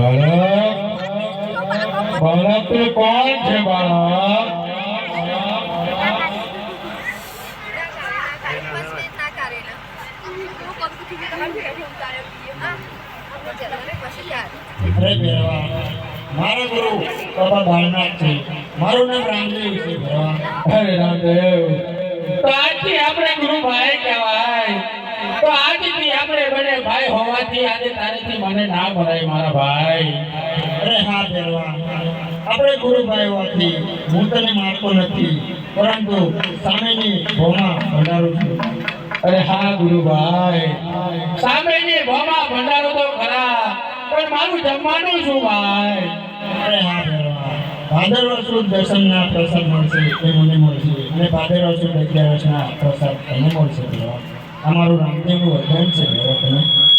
બાળક બાળક તું કોણ છે બાળક મારો ગુરુ બાબા બાળનાથ છે. મારું નામ રામદેવ છે હરે રામદેવ. તો આજથી આપણે ગુરુ ભાઈ કહેવાય. તો આજથી આપણે બને ભાઈ હોવાથી આજે તારેથી મને ના ભરાય મારા ભાઈ. અરે હા ભેરવા. આપણે ગુરુભાઈ હોવાથી હું તને મારતો નથી, પરંતુ સામેની ભોમાં ભંડારું છું. અરે હા ગુરુભાઈ સામેની ભોમાં ભંડારો તો ખરા, પણ મારું જમવાનું શું ભાઈ. અરે હા ભેરવા. ભાદરવા સુદ દર્શનના પ્રસાદ મળશે એ મને મળશે. અને ભાદરવા સુદ અગિયારસના પ્રસાદ મને મળશે અમારું રામદેવનું વચન છે તમે